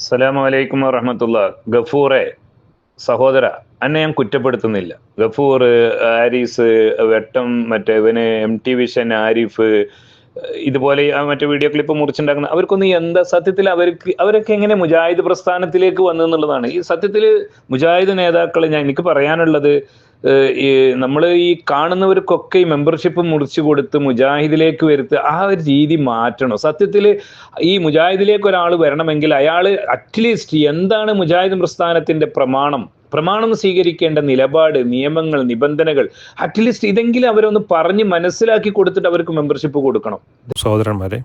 അസ്സലാമു അലൈക്കും വറഹമത്തുള്ള. ഗഫൂറെ സഹോദര അന്നെ ഞാൻ കുറ്റപ്പെടുത്തുന്നില്ല. ഗഫൂർ ആരീസ് വെട്ടം മറ്റേ ഇവന് എം ടി വിഷൻ ആരിഫ് ഇതുപോലെ മറ്റേ വീഡിയോ ക്ലിപ്പ് മുറിച്ചുണ്ടാക്കുന്ന അവർക്കൊന്നും എന്താ സത്യത്തിൽ അവർക്ക് അവരൊക്കെ എങ്ങനെ മുജാഹിദ് പ്രസ്ഥാനത്തിലേക്ക് വന്നു എന്നുള്ളതാണ്. ഈ സത്യത്തിൽ മുജാഹിദ് നേതാക്കൾ ഞാൻ എനിക്ക് പറയാനുള്ളത് ഈ നമ്മൾ ഈ കാണുന്നവർക്കൊക്കെ ഈ മെമ്പർഷിപ്പ് മുറിച്ചു കൊടുത്ത് മുജാഹിദിലേക്ക് വരുത്തുക ആ ഒരു രീതി മാറ്റണം. സത്യത്തിൽ ഈ മുജാഹിദിലേക്ക് ഒരാൾ വരണമെങ്കിൽ അയാൾ അറ്റ്ലീസ്റ്റ് എന്താണ് മുജാഹിദ് പ്രസ്ഥാനത്തിന്റെ പ്രമാണം? പ്രമാണം സ്വീകരിക്കേണ്ട നിലപാട് നിയമങ്ങൾ നിബന്ധനകൾ അറ്റ്ലീസ്റ്റ് ഇതെങ്കിലും അവരൊന്ന് പറഞ്ഞ് മനസ്സിലാക്കി കൊടുത്തിട്ട് അവർക്ക് മെമ്പർഷിപ്പ് കൊടുക്കണം. സഹോദരന്മാരെ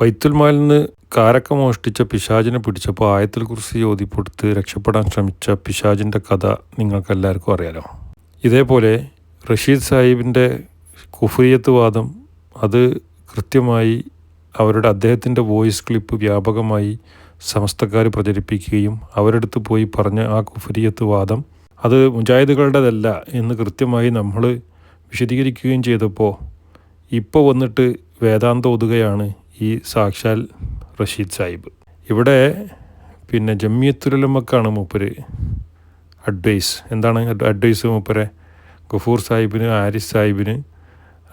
ബൈത്തുൽ മാലിൽ നിന്ന് കാരക്ക മോഷ്ടിച്ച പിശാചിനെ പിടിച്ചപ്പോൾ ആയത്തിൽ കുറിച്ച് ഓതിപ്പൊടുത്ത് രക്ഷപ്പെടാൻ ശ്രമിച്ച പിശാചിന്റെ കഥ നിങ്ങൾക്കെല്ലാവർക്കും അറിയാലോ? ഇതേപോലെ റഷീദ് സാഹിബിന്റെ കുഫിയത്ത് വാദം അത് കൃത്യമായി അവരുടെ അദ്ദേഹത്തിന്റെ വോയിസ് ക്ലിപ്പ് വ്യാപകമായി സമസ്തക്കാർ പ്രചരിപ്പിക്കുകയും അവരടുത്ത് പോയി പറഞ്ഞ ആ കുഫരിയത്ത് വാദം അത് മുജാഹിദുകളുടേതല്ല എന്ന് കൃത്യമായി നമ്മൾ വിശദീകരിക്കുകയും ചെയ്തപ്പോൾ ഇപ്പോൾ വന്നിട്ട് വേദാന്ത ഓതുകയാണ് ഈ സാക്ഷാൽ റഷീദ് സാഹിബ്. ഇവിടെ പിന്നെ ജമ്മിയത്തുലമക്കാണ് മൂപ്പര്. അഡ്വൈസ് എന്താണ് അഡ്വൈസ് മൂപ്പരെ? ഗഫൂർ സാഹിബിന് ആരിസ് സാഹിബിന്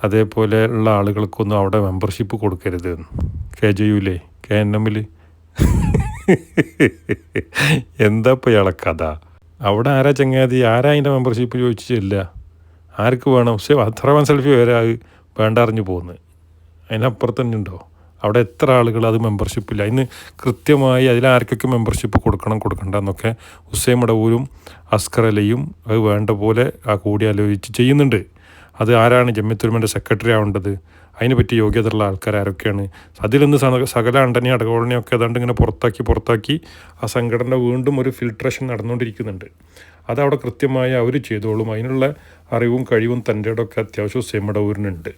അതേപോലെ ഉള്ള ആളുകൾക്കൊന്നും അവിടെ മെമ്പർഷിപ്പ് കൊടുക്കരുത് കെ ജെ യുലേ കെ എൻ എമ്മിൽ എന്താ ഇപ്പോൾ ഇയാളെ കഥ? അവിടെ ആരാ ചങ്ങാതി? ആരാ അതിന്റെ മെമ്പർഷിപ്പ് ചോദിച്ചില്ല ആർക്ക് വേണം? പക്ഷേ അത്ര സെൽഫി വരെ വേണ്ട അറിഞ്ഞു പോകുന്നത് അതിനപ്പുറത്തന്നെ ഉണ്ടോ? അവിടെ എത്ര ആളുകൾ അത് മെമ്പർഷിപ്പില്ല അതിന് കൃത്യമായി അതിലാർക്കൊക്കെ മെമ്പർഷിപ്പ് കൊടുക്കണം കൊടുക്കണ്ട എന്നൊക്കെ ഹുസൈൻ മടവൂരും അസ്കർ അലയും അത് വേണ്ട പോലെ ആ കൂടിയാലോചിച്ച് ചെയ്യുന്നുണ്ട്. അത് ആരാണ് ജമ്മിത്തുരുമന്റെ സെക്രട്ടറി ആവേണ്ടത്? അതിനെ പറ്റി യോഗ്യതയുള്ള ആൾക്കാർ ആരൊക്കെയാണ്? അതിലൊന്ന് സകല അണ്ടനെ അടകോളനെയൊക്കെ ഏതാണ്ട് ഇങ്ങനെ പുറത്താക്കി പുറത്താക്കി ആ സംഘടന വീണ്ടും ഒരു ഫിൽട്രേഷൻ നടന്നുകൊണ്ടിരിക്കുന്നുണ്ട്. അതവിടെ കൃത്യമായി അവർ ചെയ്തോളും. അതിനുള്ള അറിവും കഴിവും തന്റെ ഒക്കെ അത്യാവശ്യം സെമ്മടവൂരിനുണ്ട്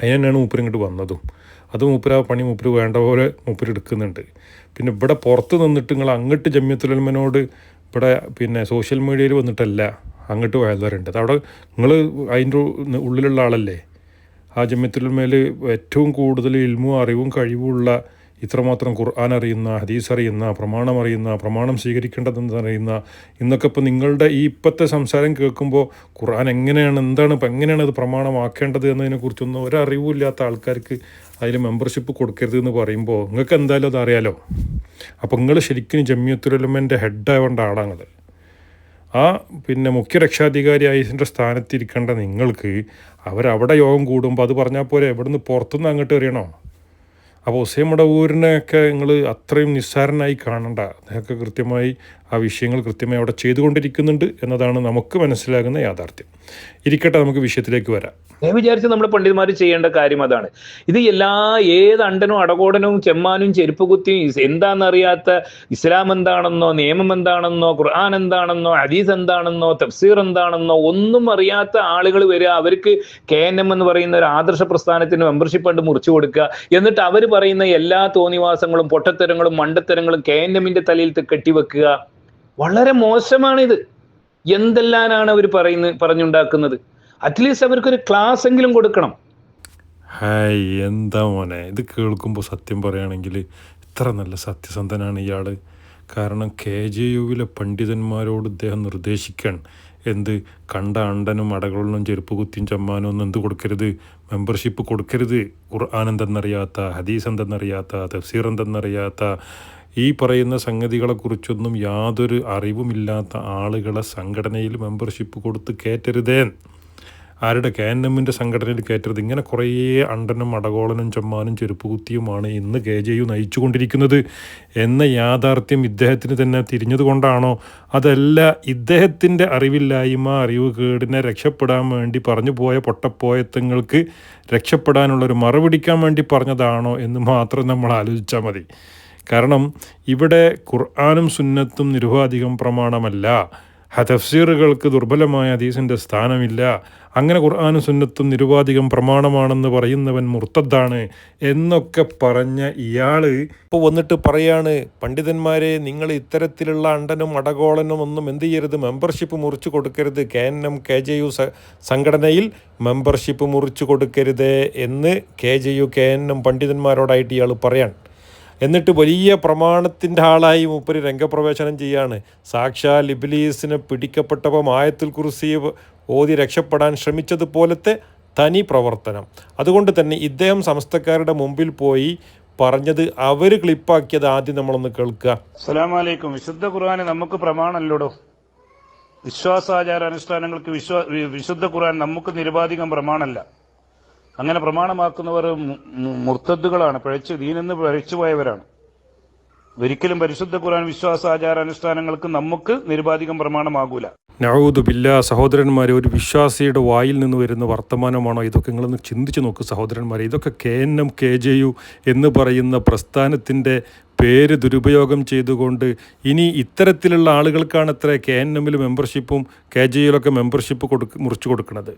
അതിന് തന്നെയാണ് മൂപ്പരിങ്ങോട്ട് വന്നതും. അത് മൂപ്പര് പണി മൂപ്പര് വേണ്ട പോലെ മൂപ്പര് എടുക്കുന്നുണ്ട്. പിന്നെ ഇവിടെ പുറത്ത് നിന്നിട്ട് നിങ്ങൾ അങ്ങോട്ട് ജമ്യത്തുലമനോട് ഇവിടെ പിന്നെ സോഷ്യൽ മീഡിയയിൽ വന്നിട്ടല്ല അങ്ങോട്ട് വയലുകാരുണ്ട് അവിടെ നിങ്ങൾ അതിന്റെ ഉള്ളിലുള്ള ആളല്ലേ? ആ ജമ്യത്തുലമയിൽ ഏറ്റവും കൂടുതൽ ഇൽമും അറിവും കഴിവുള്ള ഇത്രമാത്രം ഖുർആൻ അറിയുന്ന ഹദീസ് അറിയുന്ന പ്രമാണം അറിയുന്ന പ്രമാണം സ്വീകരിക്കേണ്ടതെന്ന് അറിയുന്ന ഇന്നൊക്കെ ഇപ്പോൾ നിങ്ങളുടെ ഈ ഇപ്പോഴത്തെ സംസാരം കേൾക്കുമ്പോൾ ഖുർആൻ എങ്ങനെയാണ് എന്താണ് ഇപ്പം എങ്ങനെയാണ് അത് പ്രമാണമാക്കേണ്ടത് എന്നതിനെക്കുറിച്ചൊന്നും ഒരറിവുമില്ലാത്ത ആൾക്കാർക്ക് അതിൽ മെമ്പർഷിപ്പ് കൊടുക്കരുത് എന്ന് പറയുമ്പോൾ നിങ്ങൾക്ക് എന്തായാലും അതറിയാലോ. അപ്പോൾ നിങ്ങൾ ശരിക്കും ജമ്മിയത്തുലമന്റെ ഹെഡാവേണ്ട നിങ്ങൾ ആ പിന്നെ മുഖ്യ രക്ഷാധികാരി ഐസിന്റെ സ്ഥാനത്തിരിക്കേണ്ട നിങ്ങൾക്ക് അവരവിടെ യോഗം കൂടുമ്പോൾ അത് പറഞ്ഞാൽ പോരെ എവിടുന്ന് പുറത്തുനിന്ന് അങ്ങോട്ട് എറിയണോ? അപ്പോൾ ഹുസൈൻ മടവൂരിനെയൊക്കെ നിങ്ങൾ അത്രയും നിസ്സാരനായി കാണണ്ട. അദ്ദേഹമൊക്കെ കൃത്യമായി ആ വിഷയങ്ങൾ കൃത്യമായി അവിടെ ചെയ്തുകൊണ്ടിരിക്കുന്നുണ്ട് എന്നതാണ് നമുക്ക് മനസ്സിലാകുന്ന യാഥാർത്ഥ്യം. ഇരിക്കട്ടെ നമുക്ക് വിഷയത്തിലേക്ക് വരാം. ഞാൻ വിചാരിച്ച നമ്മുടെ പണ്ഡിതന്മാർ ചെയ്യേണ്ട കാര്യം അതാണ്. ഇത് എല്ലാ ഏത് അണ്ടനും അടകോടനും ചെമ്മാനും ചെരുപ്പ് കുത്തിയും എന്താണെന്നറിയാത്ത ഇസ്ലാം എന്താണെന്നോ നിയമം എന്താണെന്നോ ഖുർആൻ എന്താണെന്നോ അദീസ് എന്താണെന്നോ തഫ്സീർ എന്താണെന്നോ ഒന്നും അറിയാത്ത ആളുകൾ വരിക അവർക്ക് കെ എൻ എം എന്ന് പറയുന്ന ഒരു ആദർശ പ്രസ്ഥാനത്തിന് മെമ്പർഷിപ്പ് കണ്ട് മുറിച്ചു കൊടുക്കുക. എന്നിട്ട് അവർ പറയുന്ന എല്ലാ തോന്നിവാസങ്ങളും പൊട്ടത്തരങ്ങളും മണ്ടത്തരങ്ങളും കെ എൻ എമ്മിന്റെ തലയിൽ കെട്ടിവെക്കുക. വളരെ മോശമാണിത്. എന്തെല്ലാനാണ് അവർ പറയുന്ന പറഞ്ഞുണ്ടാക്കുന്നത്? അറ്റ്ലീസ്റ്റ് അവർക്കൊരു ക്ലാസ് എങ്കിലും കൊടുക്കണം. ഹായ് എന്താ മോനെ? ഇത് കേൾക്കുമ്പോൾ സത്യം പറയുകയാണെങ്കിൽ ഇത്ര നല്ല സത്യസന്ധനാണ് ഇയാൾ കാരണം കെ ജെ യുവിലെ പണ്ഡിതന്മാരോട് ഇദ്ദേഹം നിർദ്ദേശിക്കാൻ എന്ത് കണ്ട അണ്ടനും അടകളിലും ചെരുപ്പ് കുത്തിയും ചമ്മാനും ഒന്നും എന്ത് കൊടുക്കരുത്? മെമ്പർഷിപ്പ് കൊടുക്കരുത്. ഖുർആൻ എന്തെന്നറിയാത്ത ഹദീസ് എന്തെന്നറിയാത്ത തഫ്സീർ എന്തെന്നറിയാത്ത ഈ പറയുന്ന സംഗതികളെക്കുറിച്ചൊന്നും യാതൊരു അറിവുമില്ലാത്ത ആളുകളെ സംഘടനയിൽ മെമ്പർഷിപ്പ് കൊടുത്ത് കയറ്റരുതേ. ആരുടെ കെ എൻ എമ്മിന്റെ സംഘടനയിൽ കയറ്റരുത്. ഇങ്ങനെ കുറേ അണ്ടനും അടകോളനും ചമ്മാനും ചെരുപ്പ് കുത്തിയുമാണ് ഇന്ന് കെ ജെ യു നയിച്ചുകൊണ്ടിരിക്കുന്നത്. എന്ന യാഥാർത്ഥ്യം ഇദ്ദേഹത്തിന് തന്നെ തിരിഞ്ഞതുകൊണ്ടാണോ അതല്ല ഇദ്ദേഹത്തിന്റെ അറിവില്ലായ്മ അറിവ് കേടിനെ രക്ഷപ്പെടാൻ വേണ്ടി പറഞ്ഞു പോയ പൊട്ടപ്പോയത്തങ്ങൾക്ക് രക്ഷപ്പെടാനുള്ളൊരു മറുപിടിക്കാൻ വേണ്ടി പറഞ്ഞതാണോ എന്ന് മാത്രം നമ്മൾ ആലോചിച്ചാൽ മതി. കാരണം ഇവിടെ ഖുർആാനും സുന്നത്തും നിരുപാധികം പ്രമാണമല്ല. ഹതഫ്സീറുകൾക്ക് ദുർബലമായ ഹദീസിന്റെ സ്ഥാനമില്ല. അങ്ങനെ ഖുർആാനും സുന്നത്തും നിരുപാധികം പ്രമാണമാണെന്ന് പറയുന്നവൻ മുർത്തദ്ദാണ് എന്നൊക്കെ പറഞ്ഞ ഇയാൾ ഇപ്പോൾ വന്നിട്ട് പറയാണ് പണ്ഡിതന്മാരെ നിങ്ങൾ ഇത്തരത്തിലുള്ള അണ്ടനും അടകോളനും ഒന്നും എന്ത് ചെയ്യരുത്? മെമ്പർഷിപ്പ് മുറിച്ചു കൊടുക്കരുത്. K N M K J U സംഘടനയിൽ മെമ്പർഷിപ്പ് മുറിച്ചു കൊടുക്കരുത് എന്ന് K J U K N M പണ്ഡിതന്മാരോടായിട്ട് ഇയാൾ പറയാൻ എന്നിട്ട് വലിയ പ്രമാണത്തിന്റെ ആളായി മൂപ്പര് രംഗപ്രവേശനം ചെയ്യാണ്. സാക്ഷാ ലിബിലീസിന് പിടിക്കപ്പെട്ടപ്പോൾ മായത്തിൽ കുറിസി ഓതി രക്ഷപ്പെടാൻ ശ്രമിച്ചതുപോലത്തെ തനി പ്രവർത്തനം. അതുകൊണ്ട് തന്നെ ഇദ്ദേഹം സമസ്തക്കാരുടെ മുമ്പിൽ പോയി പറഞ്ഞത് അവർ ക്ലിപ്പാക്കിയത് ആദ്യം നമ്മളൊന്ന് കേൾക്കുക. അസ്സലാമലൈക്കും. വിശുദ്ധ ഖുർആാനെ നമുക്ക് പ്രമാണമല്ലോടോ? വിശ്വാസാചാര അനുഷ്ഠാനങ്ങൾക്ക് വിശ്വാ വിശുദ്ധ ഖുർആൻ നമുക്ക് നിരുപാധികം പ്രമാണമല്ല. അങ്ങനെ പ്രമാണമാക്കുന്നവർ മുർത്തദ്ദുകളാണ്. പിഴച്ച് ദീനെന്ന് പിഴച്ചുപോയവരാണ് ഒരിക്കലും പരിശുദ്ധ ഖുർആൻ വിശ്വാസ ആചാരാനുഷ്ഠാനങ്ങൾക്ക് നമുക്ക് നിരുപാധികം പ്രമാണമാകൂല. ബില്ല സഹോദരന്മാരെ ഒരു വിശ്വാസിയുടെ വായിൽ നിന്ന് വരുന്ന വർത്തമാനമാണോ ഇതൊക്കെ? നിങ്ങളൊന്ന് ചിന്തിച്ചു നോക്കൂ സഹോദരന്മാരെ. ഇതൊക്കെ K N M K J U എന്ന് പറയുന്ന പ്രസ്ഥാനത്തിന്റെ പേര് ദുരുപയോഗം ചെയ്തുകൊണ്ട് ഇനി ഇത്തരത്തിലുള്ള ആളുകൾക്കാണ് അത്ര കെ എൻ എമ്മിൽ മെമ്പർഷിപ്പും കെ ജെ യുയിലൊക്കെ മെമ്പർഷിപ്പ് കൊടുക്ക് മുറിച്ചു കൊടുക്കുന്നത്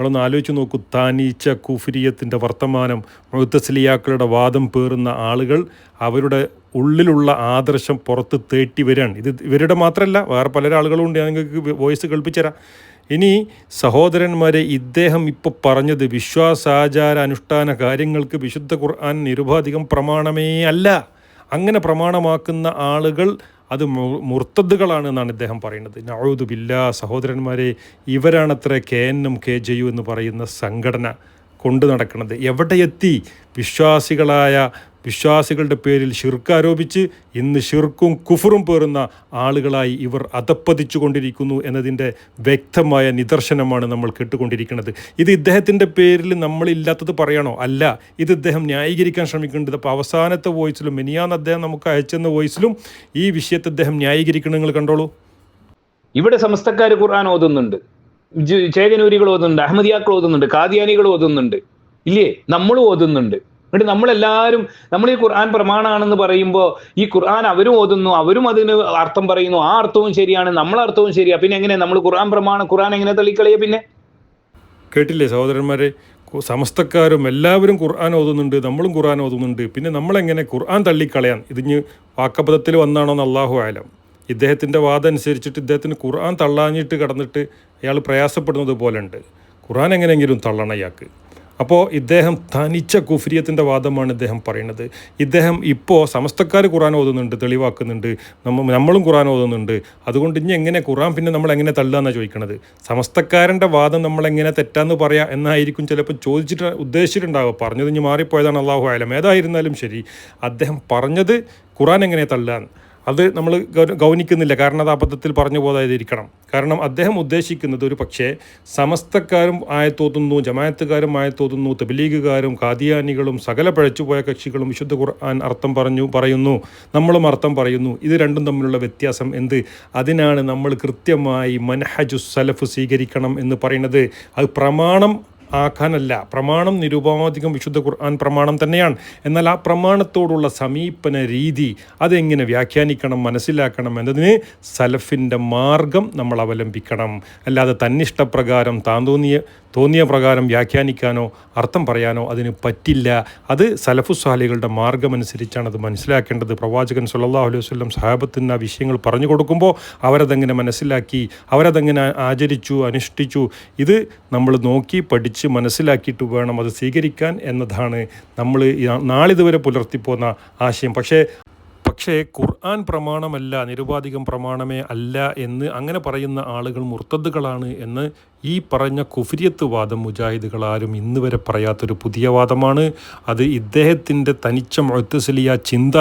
നിങ്ങളൊന്ന് ആലോചിച്ച് നോക്കൂ. താനീച്ച കുഫിരിയത്തിന്റെ വർത്തമാനം മുത്തസ്ലിയാക്കളുടെ വാദം പേറുന്ന ആളുകൾ അവരുടെ ഉള്ളിലുള്ള ആദർശം പുറത്ത് തേട്ടി വരികയാണ് ഇത് ഇവരുടെ മാത്രമല്ല വേറെ പല ആളുകളും ഉണ്ട്. നിങ്ങൾക്ക് വോയിസ് കേൾപ്പിച്ചുതരാം ഇനി സഹോദരന്മാരെ ഇദ്ദേഹം ഇപ്പോൾ പറഞ്ഞത് വിശ്വാസാചാര അനുഷ്ഠാന കാര്യങ്ങൾക്ക് വിശുദ്ധ ഖുർആൻ നിരുപാധികം പ്രമാണമേ അല്ല. അങ്ങനെ പ്രമാണമാക്കുന്ന ആളുകൾ അത് മുർത്തദ്ദുകളാണ് എന്നാണ് ഇദ്ദേഹം പറയുന്നത്. നഴൂദ് ബില്ല സഹോദരന്മാരെ ഇവരാണത്ര K N M K J U എന്ന് പറയുന്ന സംഘടന കൊണ്ടു നടക്കുന്നത്. എവിടെയെത്തി വിശ്വാസികളായ വിശ്വാസികളുടെ പേരിൽ ഷിർക്ക് ആരോപിച്ച് ഇന്ന് ഷിർക്കും കുഫറും പേറുന്ന ആളുകളായി ഇവർ അധപ്പതിച്ചു കൊണ്ടിരിക്കുന്നു എന്നതിന്റെ വ്യക്തമായ നിദർശനമാണ് നമ്മൾ കേട്ടുകൊണ്ടിരിക്കുന്നത്. ഇത് ഇദ്ദേഹത്തിന്റെ പേരിൽ നമ്മളില്ലാത്തത് പറയണോ? അല്ല. ഇത് ഇദ്ദേഹം ന്യായീകരിക്കാൻ ശ്രമിക്കേണ്ടത് അപ്പോൾ അവസാനത്തെ വോയിസിലും മിനിയാന്ന് അദ്ദേഹം നമുക്ക് അയച്ചെന്ന വോയിസിലും ഈ വിഷയത്തെ അദ്ദേഹം ന്യായീകരിക്കണം നിങ്ങൾ കണ്ടോളൂ. ഇവിടെ സമസ്തക്കാർ ഖുർആൻ ഓതുന്നുണ്ട്. ചേകനൂരികൾ ഓതുന്നുണ്ട് അഹമ്മദിയാക്കൾ ഓതുന്നുണ്ട് കാദിയാനികൾ ഓതുന്നുണ്ട്. ഇല്ലേ? നമ്മളും ഓതുന്നുണ്ട്. എന്നിട്ട് നമ്മളെല്ലാവരും നമ്മൾ ഈ ഖുർആൻ പ്രമാണമാണെന്ന് പറയുമ്പോൾ ഈ ഖുർആൻ അവരും ഓതുന്നു അവരും അതിന് അർത്ഥം പറയുന്നു ആ അർത്ഥവും ശരിയാണ് നമ്മൾ അർത്ഥവും ശരിയാ. പിന്നെ എങ്ങനെ നമ്മൾ ഖുർആൻ പ്രമാണം ഖുർആൻ എങ്ങനെ തള്ളിക്കളിയ പിന്നെ? കേട്ടില്ലേ സഹോദരന്മാരെ? സമസ്തക്കാരും എല്ലാവരും ഖുർആൻ ഓതുന്നുണ്ട് നമ്മളും ഖുർആൻ ഓതുന്നുണ്ട്. പിന്നെ നമ്മളെങ്ങനെ ഖുർആൻ തള്ളിക്കളയാൻ? ഇതിഞ്ഞ് വാക്കപഥത്തിൽ വന്നാണോ എന്ന് അള്ളാഹു ആലം. ഇദ്ദേഹത്തിന്റെ വാദം അനുസരിച്ചിട്ട് ഇദ്ദേഹത്തിന് ഖുർആൻ തള്ളാഞ്ഞിട്ട് കടന്നിട്ട് അയാൾ പ്രയാസപ്പെടുന്നത് പോലെ ഉണ്ട് ഖുർആൻ എങ്ങനെയെങ്കിലും തള്ളണം ഇയാൾക്ക്. അപ്പോൾ ഇദ്ദേഹം തനിച്ച കുഫ്രിയത്തിന്റെ വാദമാണ് ഇദ്ദേഹം പറയുന്നത്. ഇദ്ദേഹം ഇപ്പോൾ സമസ്തക്കാർ ഖുറാൻ ഓതുന്നുണ്ട് തെളിവാക്കുന്നുണ്ട് നമ്മ നമ്മളും ഖുറാൻ ഓതുന്നുണ്ട്. അതുകൊണ്ട് ഇനി എങ്ങനെ ഖുറാൻ പിന്നെ നമ്മൾ എങ്ങനെ തള്ളുകയെന്നാണ് ചോദിക്കുന്നത് സമസ്തക്കാരന്റെ വാദം നമ്മളെങ്ങനെ തെറ്റാന്ന് പറയാ എന്നായിരിക്കും ചിലപ്പോൾ ചോദിച്ചിട്ട് ഉദ്ദേശിച്ചിട്ടുണ്ടാവുക. പറഞ്ഞത് ഇനി മാറിപ്പോയതാണ് അള്ളാഹു ആയാലും ഏതായിരുന്നാലും ശരി അദ്ദേഹം പറഞ്ഞത് ഖുറാൻ എങ്ങനെ തള്ളാൻ അത് നമ്മൾ ഗൗനിക്കുന്നില്ല. കാരണം അത് അബദ്ധത്തിൽ പറഞ്ഞു പോകാതിരിക്കണം. കാരണം അദ്ദേഹം ഉദ്ദേശിക്കുന്നത് ഒരു പക്ഷേ സമസ്തക്കാരും ആയത്തോതുന്നു ജമായത്തുകാരും ആയത്തോതുന്നു തബലീഗുകാരും കാതിയാനികളും സകല പഴച്ചുപോയ കക്ഷികളും വിശുദ്ധ ഖുർആൻ അർത്ഥം പറഞ്ഞു പറയുന്നു. നമ്മളും അർത്ഥം പറയുന്നു. ഇത് രണ്ടും തമ്മിലുള്ള വ്യത്യാസം എന്ത്? അതിനാണ് നമ്മൾ കൃത്യമായി മൻഹജു സലഫ് സ്വീകരിക്കണം എന്ന് പറയുന്നത്. അത് പ്രമാണം ആക്കാനല്ല. പ്രമാണം നിരുപാധികം വിശുദ്ധ ഖുർആൻ പ്രമാണം തന്നെയാണ്. എന്നാൽ ആ പ്രമാണത്തോടുള്ള സമീപന രീതി അതെങ്ങനെ വ്യാഖ്യാനിക്കണം മനസ്സിലാക്കണം എന്നതിന് സലഫിന്റെ മാർഗം നമ്മൾ അവലംബിക്കണം. അല്ലാതെ തന്നിഷ്ടപ്രകാരം താൻ തോന്നിയ തോന്നിയ പ്രകാരം വ്യാഖ്യാനിക്കാനോ അർത്ഥം പറയാനോ അതിന് പറ്റില്ല. അത് സലഫുസ്വാലികളുടെ മാർഗമനുസരിച്ചാണ് അത് മനസ്സിലാക്കേണ്ടത്. പ്രവാചകൻ സുല്ലാ അലൈഹി വസല്ലം സാഹബത്തിന് ആ വിഷയങ്ങൾ പറഞ്ഞു കൊടുക്കുമ്പോൾ അവരതെങ്ങനെ മനസ്സിലാക്കി അവരതെങ്ങനെ ആചരിച്ചു അനുഷ്ഠിച്ചു. ഇത് നമ്മൾ നോക്കി പഠിച്ച് മനസ്സിലാക്കിയിട്ട് വേണം അത് സ്വീകരിക്കാൻ എന്നതാണ് നമ്മൾ നാളിതുവരെ പുലർത്തിപ്പോന്ന ആശയം. പക്ഷേ പക്ഷേ ഖുർആൻ പ്രമാണമല്ല നിരുപാധികം പ്രമാണമേ അല്ല എന്ന് അങ്ങനെ പറയുന്ന ആളുകൾ മുർത്തദ്ദുകളാണ് എന്ന് ഈ പറഞ്ഞ കുഫിരിയത്ത് വാദം മുജാഹിദുകൾ ആരും ഇന്ന് വരെ പറയാത്തൊരു പുതിയ വാദമാണ്. അത് ഇദ്ദേഹത്തിന്റെ തനിച്ച മുഴത്തസലിയ ചിന്ത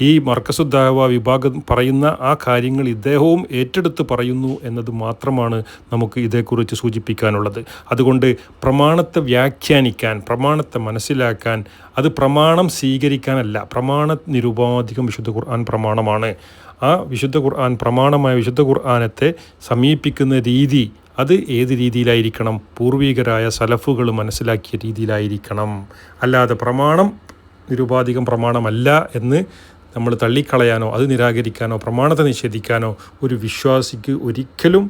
ഈ മർക്കസുദ്ദാവ വിഭാഗം പറയുന്ന ആ കാര്യങ്ങൾ ഇദ്ദേഹവും ഏറ്റെടുത്ത് പറയുന്നു എന്നത് മാത്രമാണ് നമുക്ക് ഇതേക്കുറിച്ച് സൂചിപ്പിക്കാനുള്ളത്. അതുകൊണ്ട് പ്രമാണത്തെ വ്യാഖ്യാനിക്കാൻ പ്രമാണത്തെ മനസ്സിലാക്കാൻ അത് പ്രമാണം സ്വീകരിക്കാനല്ല പ്രമാണ നിരുപാധികം വിശുദ്ധ ഖുർആൻ പ്രമാണമാണ്. ആ വിശുദ്ധ ഖുർആൻ പ്രമാണമായ വിശുദ്ധ ഖുർആനത്തെ സമീപിക്കുന്ന രീതി അത് ഏത് രീതിയിലായിരിക്കണം? പൂർവികരായ സലഫുകൾ മനസ്സിലാക്കിയ രീതിയിലായിരിക്കണം. അല്ലാതെ പ്രമാണം നിരുപാധികം പ്രമാണമല്ല എന്ന് നമ്മൾ തള്ളിക്കളയാനോ അത് നിരാകരിക്കാനോ പ്രമാണത്തെ നിഷേധിക്കാനോ ഒരു വിശ്വാസിക്ക് ഒരിക്കലും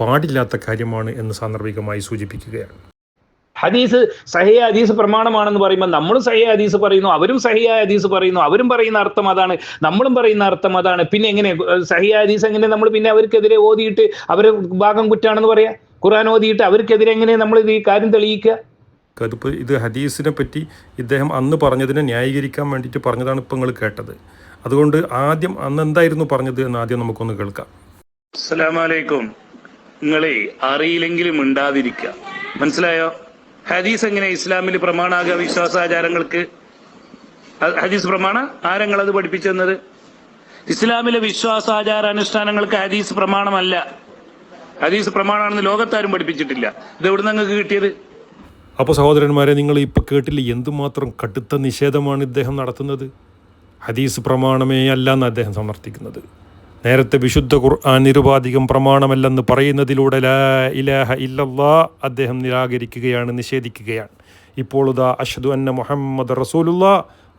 പാടില്ലാത്ത കാര്യമാണ് എന്ന് സാന്ദർഭികമായി സൂചിപ്പിക്കുകയാണ്. ഹദീസ് സഹിയ ഹദീസ് പ്രമാണമാണെന്ന് പറയുമ്പോൾ നമ്മളും സഹിയ ഹദീസ് പറയുന്നു അവരും സഹിയ ഹദീസ് പറയുന്നു അവരും പറയുന്ന അർത്ഥം അതാണ് നമ്മളും പറയുന്ന അർത്ഥം അതാണ്. പിന്നെ എങ്ങനെ സഹിയ ഹദീസ് എങ്ങനെ നമ്മൾ പിന്നെ അവർക്കെതിരെ ഓതിയിട്ട് അവരെ ഭാഗം കുറ്റാണെന്ന് പറയാം? ഖുർആൻ ഓതിയിട്ട് അവർക്കെതിരെ എങ്ങനെ നമ്മൾ ഈ കാര്യം തെളിയിക്കുക? അതിപ്പോൾ ഇത് ഹദീസിനെ പറ്റി ഇദ്ദേഹം അന്ന് പറഞ്ഞതിനെ ന്യായീകരിക്കാൻ വേണ്ടിയിട്ട് പറഞ്ഞതാണ് ഇപ്പോൾ നിങ്ങൾ കേട്ടത്. അതുകൊണ്ട് ആദ്യം അന്ന് എന്തായിരുന്നു പറഞ്ഞത് എന്ന് ആദ്യം നമുക്കൊന്ന് കേൾക്കാം. അസ്സലാമലൈക്കും. നിങ്ങളെ അറിയില്ലെങ്കിലും ഉണ്ടാതിരിക്കുക മനസ്സിലായോ? ഹദീസ് എങ്ങനെ ഇസ്ലാമിൽ പ്രമാണാക വിശ്വാസാചാരങ്ങൾക്ക് ഹദീസ് പ്രമാണ? ആരങ്ങൾ അത് പഠിപ്പിച്ചെന്നത് ഇസ്ലാമിലെ വിശ്വാസാചാര അനുഷ്ഠാനങ്ങൾക്ക് ഹദീസ് പ്രമാണമല്ല. ഹദീസ് പ്രമാണമാണെന്ന് ലോകത്താരും പഠിപ്പിച്ചിട്ടില്ല. ഇത് എവിടെ നിങ്ങൾക്ക് കിട്ടിയത്? അപ്പോൾ സഹോദരന്മാരെ നിങ്ങൾ ഇപ്പോൾ കേട്ടില്ല എന്തുമാത്രം കടുത്ത നിഷേധമാണ് ഇദ്ദേഹം നടത്തുന്നത്? ഹദീസ് പ്രമാണമേ അല്ല എന്ന് അദ്ദേഹം സമർത്ഥിക്കുന്നത്. നേരത്തെ വിശുദ്ധ ഖുർആൻ നിരുപാധികം പ്രമാണമല്ലെന്ന് പറയുന്നതിലൂടെ ലാ ഇലാഹ ഇല്ലല്ലാ അദ്ദേഹം നിരാകരിക്കുകയാണ് നിഷേധിക്കുകയാണ്. ഇപ്പോൾ ഇതാ അഷദ് അന്ന മുഹമ്മദ് റസൂലുള്ള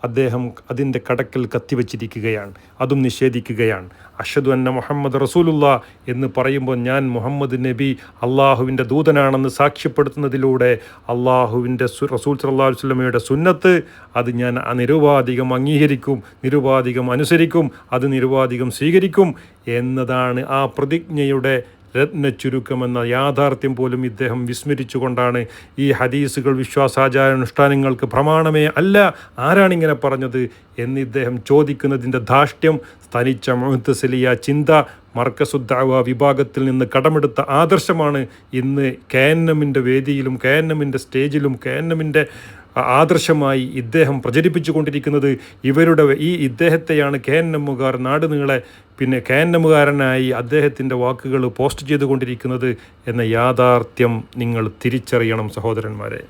അദ്ദേഹം അതിന്റെ കടക്കൽ കത്തിവച്ചിരിക്കുകയാണ്. അതും നിഷേധിക്കുകയാണ്. അഷദു അന്ന മുഹമ്മദ് റസൂലുള്ള എന്ന് പറയുമ്പോൾ ഞാൻ മുഹമ്മദ് നബി അള്ളാഹുവിന്റെ ദൂതനാണെന്ന് സാക്ഷ്യപ്പെടുത്തുന്നതിലൂടെ അള്ളാഹുവിന്റെ റസൂൽ സല്ലാ സ്വലമയുടെ സുന്നത്ത് അത് ഞാൻ നിരുപാധികം അംഗീകരിക്കും നിരുപാധികം അനുസരിക്കും അത് നിരുപാധികം സ്വീകരിക്കും എന്നതാണ് ആ പ്രതിജ്ഞയുടെ രത്ന ചുരുക്കമെന്ന യാഥാർത്ഥ്യം പോലും ഇദ്ദേഹം വിസ്മരിച്ചുകൊണ്ടാണ് ഈ ഹദീസുകൾ വിശ്വാസാചാരാനുഷ്ഠാനങ്ങൾക്ക് പ്രമാണമേ അല്ല ആരാണിങ്ങനെ പറഞ്ഞത് എന്ന് ഇദ്ദേഹം ചോദിക്കുന്നതിന്റെ ധാഷ്ട്യം തനിച്ച മുഹത്തസലിയ ചിന്ത മർക്കസുദ്ദാവ വിഭാഗത്തിൽ നിന്ന് കടമെടുത്ത ആദർശമാണ് ഇന്ന് കെ എൻ എമ്മിന്റെ വേദിയിലും കെ എൻ എമ്മിന്റെ സ്റ്റേജിലും കെ എൻ എമ്മിന്റെ ആദർശമായി ഇദ്ദേഹം പ്രചരിപ്പിച്ചു കൊണ്ടിരിക്കുന്നത് ഇവരുടെ ഈ ഇദ്ദേഹത്തെയാണ് കെ എൻ എമ്മുകാർ നാട് നീളെ പിന്നെ കെ എൻ എമ്മുകാരനായി അദ്ദേഹത്തിന്റെ വാക്കുകൾ പോസ്റ്റ് ചെയ്തുകൊണ്ടിരിക്കുന്നത് എന്ന യാഥാർത്ഥ്യം നിങ്ങൾ തിരിച്ചറിയണം സഹോദരന്മാരെ.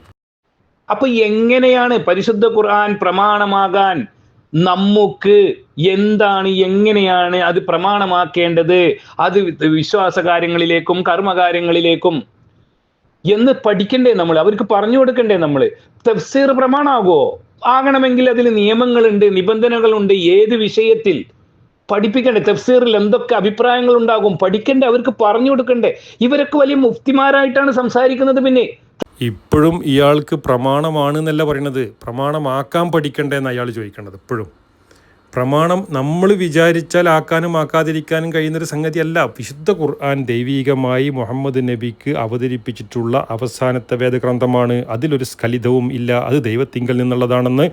അപ്പൊ എങ്ങനെയാണ് പരിശുദ്ധ ഖുർആൻ പ്രമാണമാകാൻ നമുക്ക് എന്താണ് എങ്ങനെയാണ് അത് പ്രമാണമാക്കേണ്ടത്? അത് വിശ്വാസ കാര്യങ്ങളിലേക്കും കർമ്മകാര്യങ്ങളിലേക്കും എന്ന് പഠിക്കണ്ടേ നമ്മൾ? അവർക്ക് പറഞ്ഞു കൊടുക്കണ്ടേ നമ്മൾ? തഫ്സീർ പ്രമാണമാകുമോ ആകണമെങ്കിൽ അതിൽ നിയമങ്ങളുണ്ട് നിബന്ധനകളുണ്ട്. ഏത് വിഷയത്തിൽ? പഠിപ്പിക്കണ്ടേ? തഫ്സീറിൽ എന്തൊക്കെ അഭിപ്രായങ്ങൾ ഉണ്ടാകും? പഠിക്കണ്ടേ? അവർക്ക് പറഞ്ഞു കൊടുക്കണ്ടേ? ഇവരൊക്കെ വലിയ മുഫ്തിമാരായിട്ടാണ് സംസാരിക്കുന്നത് പിന്നെ. ഇപ്പോഴും ഇയാൾക്ക് പ്രമാണമാണ് എന്നല്ല പറയണത് പ്രമാണമാക്കാൻ പഠിക്കണ്ടേ എന്ന് അയാൾ ചോദിക്കേണ്ടത്. ഇപ്പോഴും. പ്രമാണം നമ്മൾ വിചാരിച്ചാൽ ആക്കാനും ആക്കാതിരിക്കാനും കഴിയുന്നൊരു സംഗതിയല്ല. വിശുദ്ധ ഖുർആൻ ദൈവീകമായി മുഹമ്മദ് നബിക്ക് അവതരിപ്പിച്ചിട്ടുള്ള അവസാനത്തെ വേദഗ്രന്ഥമാണ്. അതിലൊരു സ്ഖലിതവും ഇല്ല. അത് ദൈവത്തിങ്കൽ നിന്നുള്ളതാണെന്ന്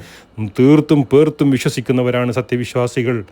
തീർത്തും പേർത്തും വിശ്വസിക്കുന്നവരാണ് സത്യവിശ്വാസികൾ.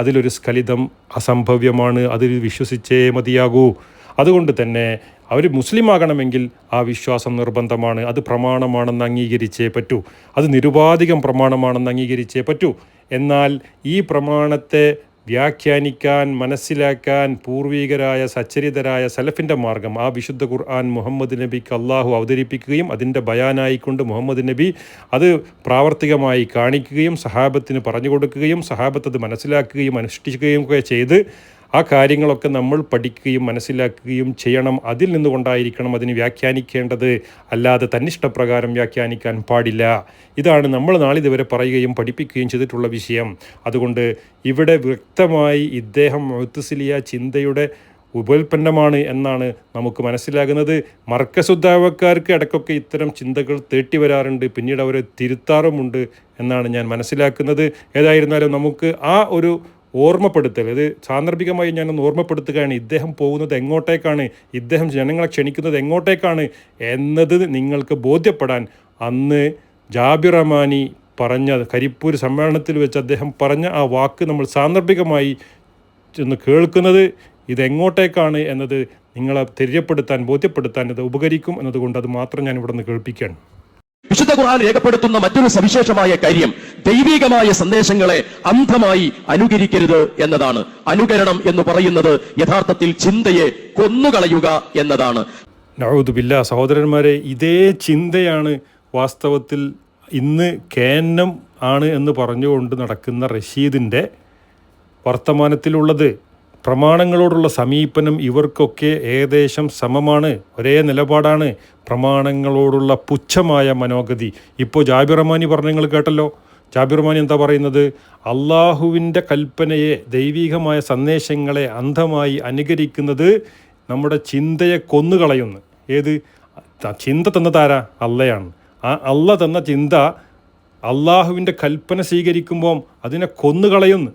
അതിലൊരു സ്ഖലിതം അസംഭവ്യമാണ്. അതിൽ വിശ്വസിച്ചേ മതിയാകൂ. അതുകൊണ്ട് തന്നെ അവർ മുസ്ലിം ആകണമെങ്കിൽ ആ വിശ്വാസം നിർബന്ധമാണ്. അത് പ്രമാണമാണെന്ന് അംഗീകരിച്ചേ പറ്റൂ. അത് നിരുപാധികം പ്രമാണമാണെന്ന് അംഗീകരിച്ചേ പറ്റൂ. എന്നാൽ ഈ പ്രമാണത്തെ വ്യാഖ്യാനിക്കാൻ മനസ്സിലാക്കാൻ പൂർവികരായ സച്ചരിതരായ സലഫിന്റെ മാർഗം ആ വിശുദ്ധ ഖുർആൻ മുഹമ്മദ് നബിക്ക് അള്ളാഹു അവതരിപ്പിക്കുകയും അതിന്റെ ബയാനായിക്കൊണ്ട് മുഹമ്മദ് നബി അത് പ്രാവർത്തികമായി കാണിക്കുകയും സഹാബത്തിന് പറഞ്ഞു കൊടുക്കുകയും സഹാബത്ത് അത് മനസ്സിലാക്കുകയും അനുഷ്ഠിക്കുകയും ഒക്കെ ചെയ്ത് ആ കാര്യങ്ങളൊക്കെ നമ്മൾ പഠിക്കുകയും മനസ്സിലാക്കുകയും ചെയ്യണം. അതിൽ നിന്നുകൊണ്ടായിരിക്കണം അതിന് വ്യാഖ്യാനിക്കേണ്ടത്. അല്ലാതെ തന്നിഷ്ടപ്രകാരം വ്യാഖ്യാനിക്കാൻ പാടില്ല. ഇതാണ് നമ്മൾ നാളിതുവരെ പറയുകയും പഠിപ്പിക്കുകയും ചെയ്തിട്ടുള്ള വിഷയം. അതുകൊണ്ട് ഇവിടെ വ്യക്തമായി ഇദ്ദേഹം മുത്തുസിലിയ ചിന്തയുടെ ഉപോൽപ്പന്നമാണ് എന്നാണ് നമുക്ക് മനസ്സിലാകുന്നത്. മർക്കസുദ്ധാവക്കാർക്ക് ഇടയ്ക്കൊക്കെ ഇത്തരം ചിന്തകൾ തേട്ടി വരാറുണ്ട്. പിന്നീട് അവരെ തിരുത്താറുമുണ്ട് എന്നാണ് ഞാൻ മനസ്സിലാക്കുന്നത്. ഏതായിരുന്നാലും നമുക്ക് ആ ഒരു ഓർമ്മപ്പെടുത്തൽ. ഇത് സാന്ദർഭികമായി ഞാനൊന്ന് ഓർമ്മപ്പെടുത്തുകയാണ്. ഇദ്ദേഹം പോകുന്നത് എങ്ങോട്ടേക്കാണ്? ഇദ്ദേഹം ജനങ്ങളെ ക്ഷണിക്കുന്നത് എങ്ങോട്ടേക്കാണ്? എന്നത് നിങ്ങൾക്ക് ബോധ്യപ്പെടാൻ അന്ന് ജാബിർ റഹ്മാനി പറഞ്ഞ കരിപ്പൂർ സമ്മേളനത്തിൽ വെച്ച് അദ്ദേഹം പറഞ്ഞ ആ വാക്ക് നമ്മൾ സാന്ദർഭികമായി ചെന്ന് കേൾക്കുന്നത് ഇതെങ്ങോട്ടേക്കാണ് എന്നത് നിങ്ങളെ തെര്യപ്പെടുത്താൻ ബോധ്യപ്പെടുത്താൻ ഇത് ഉപകരിക്കും എന്നതുകൊണ്ട് അത് മാത്രം ഞാൻ ഇവിടെ നിന്ന് കേൾപ്പിക്കുകയാണ്. വിശുദ്ധ ഖുർആൻ രേഖപ്പെടുത്തുന്ന മറ്റൊരു സവിശേഷമായ കാര്യം ദൈവികമായ സന്ദേശങ്ങളെ അന്ധമായി അനുകരിക്കരുത് എന്നതാണ്. അനുകരണം എന്ന് പറയുന്നത് യഥാർത്ഥത്തിൽ ചിന്തയെ കൊന്നുകളയുക എന്നതാണ്. നഴുതുബില്ല സഹോദരന്മാരെ ഇതേ ചിന്തയാണ് വാസ്തവത്തിൽ ഇന്ന് കേന്നം ആണ് എന്ന് പറഞ്ഞുകൊണ്ട് നടക്കുന്ന റഷീദിന്റെ വർത്തമാനത്തിലുള്ളത്. പ്രമാണങ്ങളോടുള്ള സമീപനം ഇവർക്കൊക്കെ ഏകദേശം സമമാണ് ഒരേ നിലപാടാണ്. പ്രമാണങ്ങളോടുള്ള പുച്ഛമായ മനോഗതി. ഇപ്പോൾ ജാബിർ റഹ്മാനി പറഞ്ഞ നിങ്ങൾ കേട്ടല്ലോ. ജാബിർ റഹ്മാനി എന്താ പറയുന്നത്? അള്ളാഹുവിന്റെ കൽപ്പനയെ ദൈവികമായ സന്ദേശങ്ങളെ അന്ധമായി അനുകരിക്കുന്നത് നമ്മുടെ ചിന്തയെ കൊന്നുകളയുന്നു. ഏത്? ചിന്ത തന്നതാരാ അള്ളയാണ്. ആ അള്ള തന്ന ചിന്ത അള്ളാഹുവിന്റെ കൽപ്പന സ്വീകരിക്കുമ്പം അതിനെ കൊന്നുകളയുന്നു.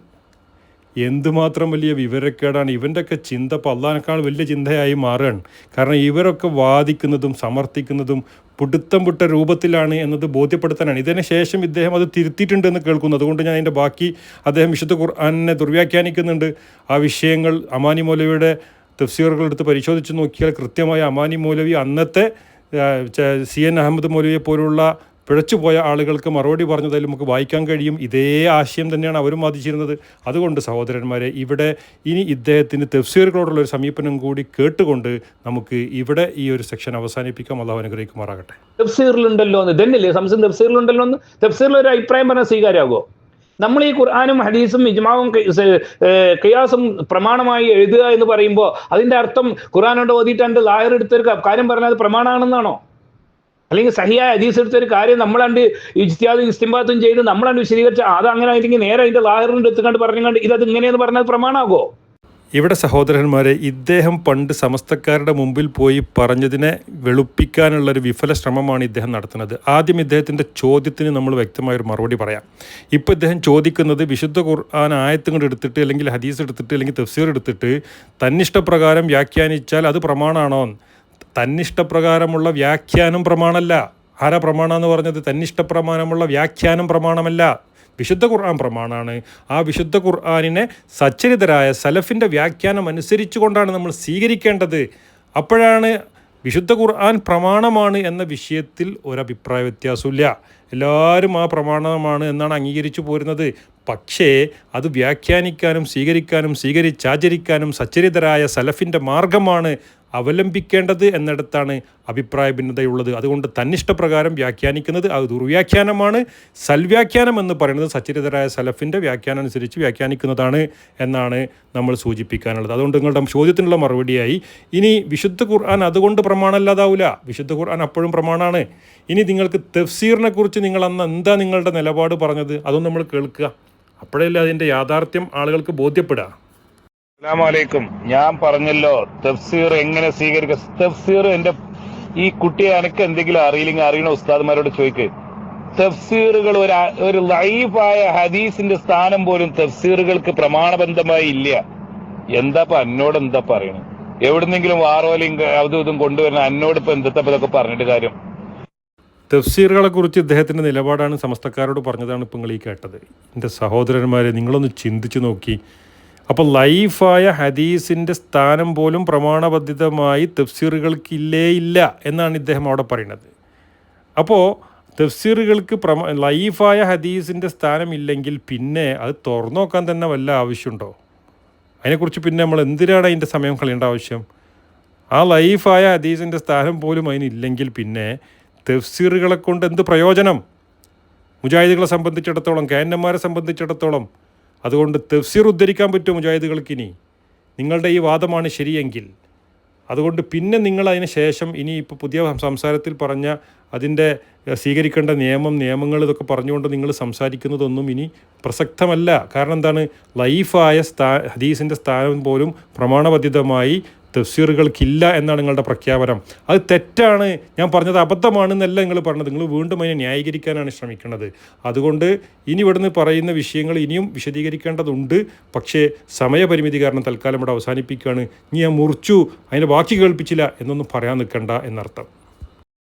എന്തുമാത്രം വലിയ വിവരക്കേടാണ്? ഇവന്റെയൊക്കെ ചിന്ത ഇപ്പോൾ അള്ളാഹിനേക്കാൾ വലിയ ചിന്തയായി മാറുകയാണ്. കാരണം ഇവരൊക്കെ വാദിക്കുന്നതും സമർത്ഥിക്കുന്നതും പുടുത്തം പുട്ട രൂപത്തിലാണ് എന്നത് ബോധ്യപ്പെടുത്താനാണ്. ഇതിന് ശേഷം ഇദ്ദേഹം അത് തിരുത്തിയിട്ടുണ്ടെന്ന് കേൾക്കുന്നു. അതുകൊണ്ട് ഞാൻ അതിന്റെ ബാക്കി അദ്ദേഹം വിശുദ്ധ ഖുർആാനിനെ ദുർവ്യാഖ്യാനിക്കുന്നുണ്ട്. ആ വിഷയങ്ങൾ അമാനി മൗലവിയുടെ തഫ്സീറുകളെടുത്ത് പരിശോധിച്ച് നോക്കിയാൽ കൃത്യമായി അമാനി മൗലവി അന്നത്തെ സി എൻ അഹമ്മദ് മൗലവിയെ പോലുള്ള പിഴച്ചുപോയ ആളുകൾക്ക് മറുപടി പറഞ്ഞതിൽ നമുക്ക് വായിക്കാൻ കഴിയും. ഇതേ ആശയം തന്നെയാണ് അവരും വാദിച്ചിരുന്നത്. അതുകൊണ്ട് സഹോദരന്മാരെ ഇവിടെ ഇനി ഇദ്ദേഹത്തിന് തെഫ്സീറുകളോടുള്ള ഒരു സമീപനം കൂടി കേട്ടുകൊണ്ട് നമുക്ക് ഇവിടെ ഈ ഒരു സെക്ഷൻ അവസാനിപ്പിക്കാം. അള്ളാഹു അനുഗ്രഹിക്കുമാറാകട്ടെ. തെഫ്സീറിലുണ്ടല്ലോ എന്ന്. ഇതന്നെയല്ലേ? സംശയം തെഫ്സീറിലുണ്ടല്ലോ എന്ന്. തഫ്സീറിൽ ഒരു അഭിപ്രായം പറഞ്ഞാൽ സ്വീകാര്യമാകുമോ? നമ്മൾ ഈ ഖുർആാനും ഹദീസും ഇജ്മാവും കയാസും പ്രമാണമായി എഴുതുക എന്ന് പറയുമ്പോൾ അതിന്റെ അർത്ഥം ഖുർആാനോട് ഓതിയിട്ട് എന്റെ ലായർ എടുത്തൊരു കാര്യം പറഞ്ഞാൽ അത് പ്രമാണമാണെന്നാണോ? അല്ലെങ്കിൽ സഹിയായ ഹദീസ് എടുത്തൊരു കാര്യം നമ്മളണ്ട് ഇജ്തിയാദും ഇസ്തിംബാത്തും ചെയ്ത് നമ്മളണ്ട് വിശദീകരിച്ച അത് അങ്ങനെ ആയിരിക്കും നേരെ അതിന്റെ ലായറിന്റെ എടുത്തുകൊണ്ട് പറഞ്ഞുകൊണ്ട് അത് ഇങ്ങനെയെന്ന് പറഞ്ഞാൽ പ്രമാണമാകോ ഇവിടെ സഹോദരന്മാരെ ഇദ്ദേഹം പണ്ട് സമസ്തക്കാരുടെ മുമ്പിൽ പോയി പറഞ്ഞതിനെ വെളുപ്പിക്കാനുള്ള ഒരു വിഫല ശ്രമമാണ് ഇദ്ദേഹം നടത്തുന്നത്. ആദ്യം ഇദ്ദേഹത്തിന്റെ ചോദ്യത്തിന് നമ്മൾ വ്യക്തമായൊരു മറുപടി പറയാം. ഇപ്പോൾ ഇദ്ദേഹം ചോദിക്കുന്നത് വിശുദ്ധ ഖുർആൻ ആയത്തുകൾ എടുത്തിട്ട് അല്ലെങ്കിൽ ഹദീസ് എടുത്തിട്ട് അല്ലെങ്കിൽ തഫ്സീർ എടുത്തിട്ട് തന്നിഷ്ടപ്രകാരം വ്യാഖ്യാനിച്ചാൽ അത് പ്രമാണമാണോ തന്നിഷ്ടപ്രകാരമുള്ള വ്യാഖ്യാനം പ്രമാണമല്ല. ആരാ പ്രമാണം എന്ന് പറഞ്ഞത്? തന്നിഷ്ടപ്രമാണമുള്ള വ്യാഖ്യാനം പ്രമാണമല്ല. വിശുദ്ധ ഖുർആൻ പ്രമാണമാണ്. ആ വിശുദ്ധ ഖുർആാനിനെ സച്ചരിതരായ സലഫിന്റെ വ്യാഖ്യാനം അനുസരിച്ചുകൊണ്ടാണ് നമ്മൾ സ്വീകരിക്കേണ്ടത്. അപ്പോഴാണ് വിശുദ്ധ ഖുർആൻ പ്രമാണമാണ് എന്ന വിഷയത്തിൽ ഒരഭിപ്രായ വ്യത്യാസമില്ല. എല്ലാവരും ആ പ്രമാണമാണ് എന്നാണ് അംഗീകരിച്ചു പോരുന്നത്. പക്ഷേ അത് വ്യാഖ്യാനിക്കാനും സ്വീകരിക്കാനും സ്വീകരിച്ചാചരിക്കാനും സച്ചരിതരായ സലഫിന്റെ മാർഗമാണ് അവലംബിക്കേണ്ടത് എന്നിടത്താണ് അഭിപ്രായ ഭിന്നതയുള്ളത്. അതുകൊണ്ട് തന്നിഷ്ടപ്രകാരം വ്യാഖ്യാനിക്കുന്നത് അത് ദുർവ്യാഖ്യാനമാണ്. സൽവ്യാഖ്യാനം എന്ന് പറയുന്നത് സച്ചരിതരായ സലഫിന്റെ വ്യാഖ്യാനം അനുസരിച്ച് വ്യാഖ്യാനിക്കുന്നതാണ് എന്നാണ് നമ്മൾ സൂചിപ്പിക്കാനുള്ളത്. അതുകൊണ്ട് നിങ്ങളുടെ ചോദ്യത്തിനുള്ള മറുപടിയായി ഇനി വിശുദ്ധ ഖുർആൻ അതുകൊണ്ട് പ്രമാണമല്ലാതാവില്ല വിശുദ്ധ ഖുർആൻ അപ്പോഴും പ്രമാണമാണ്. ഇനി നിങ്ങൾക്ക് തഫ്സീറിനെ കുറിച്ച് നിങ്ങൾ അന്ന് എന്താ നിങ്ങളുടെ നിലപാട് പറഞ്ഞത്? അതൊന്നും നമ്മൾ കേൾക്കുക. അപ്പോഴല്ലേ അതിന്റെ യാഥാർത്ഥ്യം ആളുകൾക്ക് ബോധ്യപ്പെടുക. അസ്സലാമലൈക്കും. ഞാൻ പറഞ്ഞല്ലോ തഫ്സീർ എങ്ങനെ സ്വീകരിക്കുക തഫ്സീർ എന്റെ ഈ കുട്ടിയെ എനിക്ക് എന്തെങ്കിലും അറിയില്ലെങ്കിൽ അറിയണ ഉസ്താദ്മാരോട് ചോദിക്ക്. തഫ്സീറുകൾ ഒരു ഒരു ലൈഫായ ഹദീസിന്റെ സ്ഥാനം പോലും തഫ്സീറുകൾക്ക് പ്രമാണബന്ധമായി ഇല്ല. എന്താപ്പ എന്നോട് എന്താ പറയണത് എവിടുന്നെങ്കിലും വാറോലിയും അതും ഇതും കൊണ്ടുവരുന്ന എന്നോട് ഇപ്പൊ എന്തപ്പോ ഇതൊക്കെ പറഞ്ഞിട്ട് കാര്യം? തഫ്സീറുകളെ കുറിച്ച് ഇദ്ദേഹത്തിന്റെ നിലപാടാണ് സമസ്തക്കാരോട് പറഞ്ഞതാണ് ഇപ്പൊ നിങ്ങൾ ഈ കേട്ടത്. എന്റെ സഹോദരന്മാരെ നിങ്ങളൊന്ന് ചിന്തിച്ചു നോക്കി. അപ്പോൾ ലൈഫായ ഹദീസിന്റെ സ്ഥാനം പോലും പ്രമാണബദ്ധിതമായി തഫ്സീറുകൾക്കില്ലേ ഇല്ല എന്നാണ് ഇദ്ദേഹം അവിടെ പറയുന്നത്. അപ്പോൾ തഫ്സീറുകൾക്ക് പ്രമ ലൈഫായ ഹദീസിന്റെ സ്ഥാനം ഇല്ലെങ്കിൽ പിന്നെ അത് തുറന്നു നോക്കാൻ തന്നെ വല്ല ആവശ്യമുണ്ടോ? അതിനെക്കുറിച്ച് പിന്നെ നമ്മൾ എന്തിനാണ് അതിന്റെ സമയം കളയേണ്ട ആവശ്യം? ആ ലൈഫായ ഹദീസിന്റെ സ്ഥാനം പോലും അതിനില്ലെങ്കിൽ പിന്നെ തഫ്സീറുകളെ കൊണ്ട് എന്ത് പ്രയോജനം? മുജാഹിദുകളെ സംബന്ധിച്ചിടത്തോളം കാനന്മാരെ സംബന്ധിച്ചിടത്തോളം അതുകൊണ്ട് തഫ്സീർ ഉദ്ധരിക്കാൻ പറ്റുമോ മുജാഹിദുകൾക്ക് ഇനി? നിങ്ങളുടെ ഈ വാദമാണ് ശരിയെങ്കിൽ. അതുകൊണ്ട് പിന്നെ നിങ്ങൾ അതിന് ശേഷം ഇനി ഇപ്പോൾ പുതിയ സംസാരത്തിൽ പറഞ്ഞ അതിന്റെ സ്വീകരിക്കേണ്ട നിയമം നിയമങ്ങൾ ഇതൊക്കെ പറഞ്ഞുകൊണ്ട് നിങ്ങൾ സംസാരിക്കുന്നതൊന്നും ഇനി പ്രസക്തമല്ല. കാരണം എന്താണ്? ലൈഫായ സ്ഥാ ഹദീസിന്റെ സ്ഥാനം പോലും പ്രമാണബദ്ധിതമായി തഫ്സീറുകൾക്കില്ല എന്നാണ് നിങ്ങളുടെ പ്രഖ്യാപനം. അത് തെറ്റാണ്. ഞാൻ പറഞ്ഞത് അബദ്ധമാണെന്നല്ല നിങ്ങൾ പറഞ്ഞത്. നിങ്ങൾ വീണ്ടും അതിനെ ന്യായീകരിക്കാനാണ് ശ്രമിക്കുന്നത്. അതുകൊണ്ട് ഇനി ഇവിടുന്ന് പറയുന്ന വിഷയങ്ങൾ ഇനിയും വിശദീകരിക്കേണ്ടതുണ്ട്. പക്ഷേ സമയപരിമിതി കാരണം തൽക്കാലം ഇവിടെ അവസാനിപ്പിക്കുകയാണ്. ഇനി ഞാൻ മുറിച്ചു. അതിനെ ബാക്കി കേൾപ്പിച്ചില്ല എന്നൊന്നും പറയാൻ നിൽക്കണ്ട എന്നർത്ഥം.